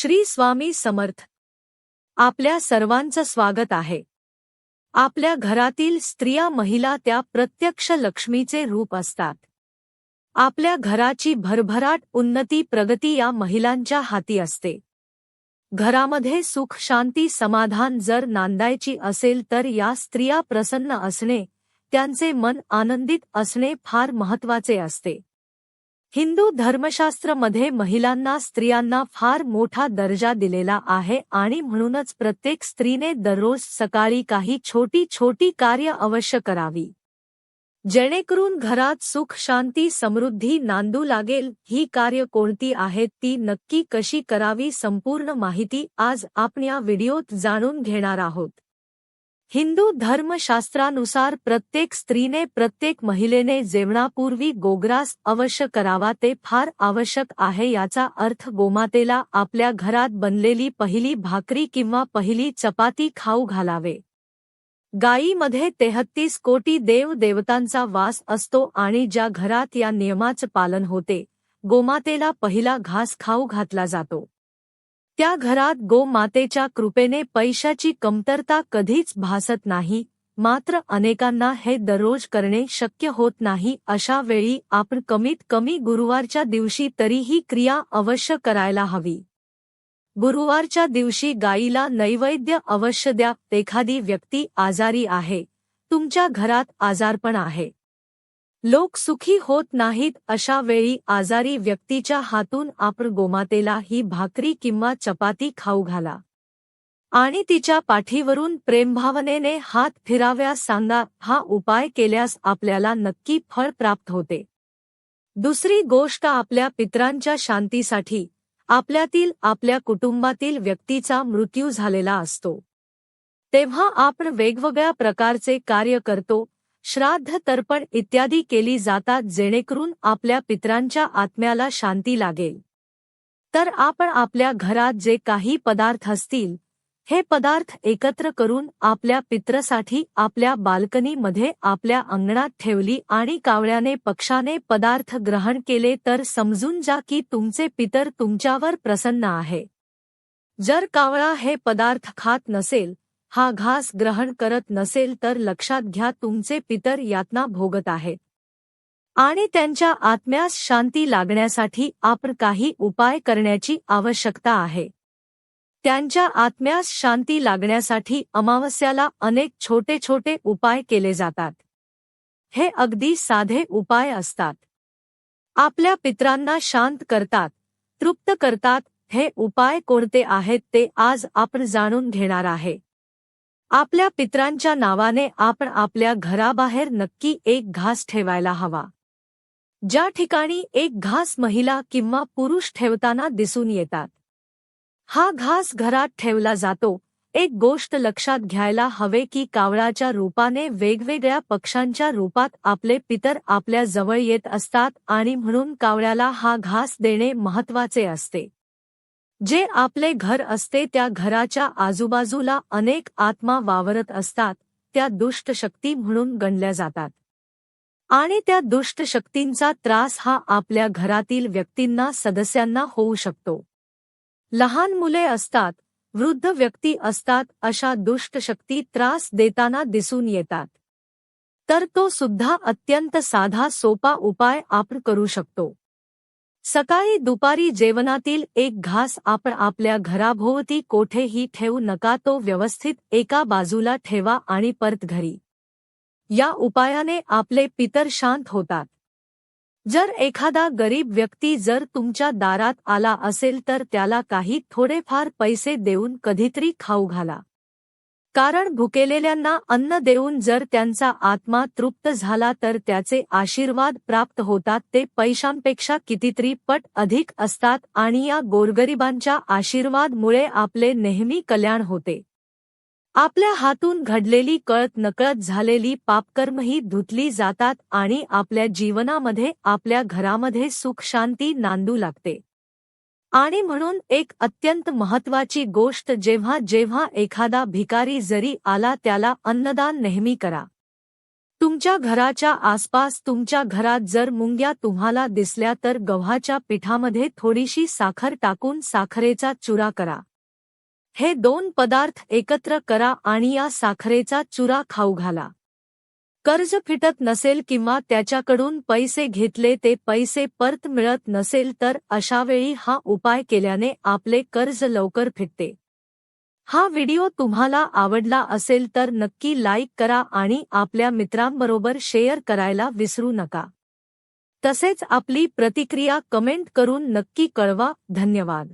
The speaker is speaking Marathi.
श्री स्वामी समर्थ. आपल्या सर्वांचं स्वागत आहे. आपल्या घरातील स्त्रिया महिला त्या प्रत्यक्ष लक्ष्मीचे रूप असतात. आपल्या घराची भरभराट उन्नती प्रगती या महिलांच्या हाती असते. घरामध्ये सुख शांती समाधान जर नांदायची असेल तर या स्त्रिया प्रसन्न असणे त्यांचे मन आनंदित असणे फार महत्त्वाचे असते. हिंदू धर्मशास्त्रमध्ये महिलांना स्त्रियांना फार मोठा दर्जा दिलेला आहे आणि म्हणूनच प्रत्येक स्त्रीने दररोज सकाळी काही छोटी छोटी कार्य अवश्य करावी. जेणेकरून घरात सुख शांती समृद्धी नांदू लागेल ही कार्य कोणती आहेत ती नक्की कशी करावी संपूर्ण माहिती आज आपण या व्हिडिओत जाणून घेणार आहोत. हिंदू धर्मशास्त्रानुसार प्रत्येक स्त्रीने प्रत्येक महिलेने जेवणापूर्वी गोग्रास अवश्य करावा ते फार आवश्यक आहे याचा अर्थ गोमातेला आपल्या घरात बनलेली पहिली भाकरी किंवा पहिली चपाती खाऊ घालावे. गायीमध्ये तेहत्तीस कोटी देव देवतांचा वास असतो आणि ज्या घरात या नियमाचं पालन होते गोमातेला पहिला घास खाऊ घातला जातो. त्या घरात गोमातेच्या कृपेने पैशाची कमतरता कधीच भासत नाही मात्र अनेकांना हे दररोज करणे शक्य होत नाही अशा वेळी आपण कमीत कमी गुरुवारच्या दिवशी तरी ही क्रिया अवश्य करायला हवी. गुरुवारच्या दिवशी गायीला नैवेद्य अवश्य द्या एखादी व्यक्ती आजारी आहे तुमच्या घरात आजारपण आहे. लोक सुखी होत नाहीत अशा वेळी आजारी व्यक्तीच्या हातून आपण गोमातेला ही भाकरी किंवा चपाती खाऊ घाला. आणि तिच्या पाठीवरून प्रेमभावनेने हात फिराव्यास सांगा हा उपाय केल्यास आपल्याला नक्की फळ प्राप्त होते. दुसरी गोष्ट आपल्या पित्रांच्या शांतीसाठी आपल्यातील आपल्या कुटुंबातील व्यक्तीचा मृत्यू झालेला असतो. तेव्हा आपण वेगवेगळ्या प्रकारचे कार्य करतो श्राद्ध तर्पण इत्यादी केली जातात जेणेकरून आपल्या पित्रांच्या आत्म्याला शांती लागेल. तर आपण आपल्या घरात जे काही पदार्थ असतील हे पदार्थ एकत्र करून आपल्या पित्रसाठी आपल्या बाल्कनीमध्ये आपल्या अंगणात ठेवली आणि कावळ्याने पक्षाने पदार्थ ग्रहण केले तर समजून जा की तुमचे पितर तुमच्यावर प्रसन्न आहे. जर कावळा हे पदार्थ खात नसेल हा घास ग्रहण करत नसेल तर लक्षात घ्या तुमचे पितर यातना भोगत आहेत आणि त्यांच्या आत्म्यास शांती लागण्यासाठी आपण काही उपाय करण्याची आवश्यकता आहे. त्यांच्या आत्म्यास शांती लागण्यासाठी अमावस्याला अनेक छोटे छोटे उपाय केले जातात. हे अगदी साधे उपाय असतात. आपल्या पित्रांना शांत करतात तृप्त करतात हे उपाय कोणते आहेत ते आज आपण जाणून घेणार आहे. आपल्या पित्रांच्या नावाने आपण आपल्या घराबाहेर नक्की एक घास ठेवायला हवा. ज्या ठिकाणी एक घास महिला किंवा पुरुष ठेवताना दिसून येतात. हा घास घरात ठेवला जातो. एक गोष्ट लक्षात घ्यायला हवे की कावळाच्या रूपाने वेगवेगळ्या पक्षांच्या रूपात आपले पितर आपल्या जवळ येत असतात आणि म्हणून कावळ्याला हा घास देणे महत्त्वाचे असते. जे आपले घर असते त्या घराच्या आजूबाजूला अनेक आत्मा वावरत असतात त्या दुष्ट शक्ती म्हणून गणल्या जातात. आणि त्या दुष्ट शक्तींचा त्रास हा आपल्या घरातील व्यक्तींना सदस्यांना होऊ शकतो. लहान मुले असतात वृद्ध व्यक्ती असतात अशा दुष्ट शक्ती त्रास देताना दिसून येतात. तर तो सुद्धा अत्यंत साधा सोपा उपाय आपण करू शकतो. सकाळी दुपारी जेवणातील एक घास आपण आपल्या घराभोवती कोठेही ठेवू नका तो व्यवस्थित एका बाजूला ठेवा आणि परत घरी. या उपायाने आपले पितर शांत होतात. जर एखादा गरीब व्यक्ती जर तुमच्या दारात आला असेल तर त्याला काही थोडेफार पैसे देऊन कधीतरी खाऊ घाला. कारण भुकेलेल्यांना अन्न देऊन जर त्यांचा आत्मा तृप्त झाला तर त्याचे आशीर्वाद प्राप्त होतात ते पैशांपेक्षा कितीतरी पट अधिक असतात आणि या गोरगरिबांच्या आशीर्वादमुळे आपले नेहमी कल्याण होते. आपल्या हातून घडलेली कळत नकळत झालेली पापकर्मही धुतली जातात आणि आपल्या जीवनामध्ये आपल्या घरामध्ये सुख शांती नांदू लागते. आणि म्हणून एक अत्यंत महत्वाची गोष्ट जेव्हा जेव्हा एखादा भिकारी जरी आला त्याला अन्नदान नेहमी करा. तुमच्या घराच्या आसपास तुमच्या घरात जर मुंग्या तुम्हाला दिसल्या तर गव्हाच्या पिठामध्ये थोडीशी साखर टाकून साखरेचा चुरा करा. हे दोन पदार्थ एकत्र करा आणि या साखरेचा चुरा खाऊ घाला. कर्ज फिटत नसेल किंवा त्याच्याकडून पैसे घेतले ते पैसे परत मिळत नसेल तर अशावेळी हा उपाय केल्याने आपले कर्ज लवकर फिटते. हा व्हिडिओ तुम्हाला आवडला असेल तर नक्की लाईक करा आणि आपल्या मित्रांबरोबर शेअर करायला विसरू नका. तसेच आपली प्रतिक्रिया कमेंट करून नक्की कळवा. धन्यवाद.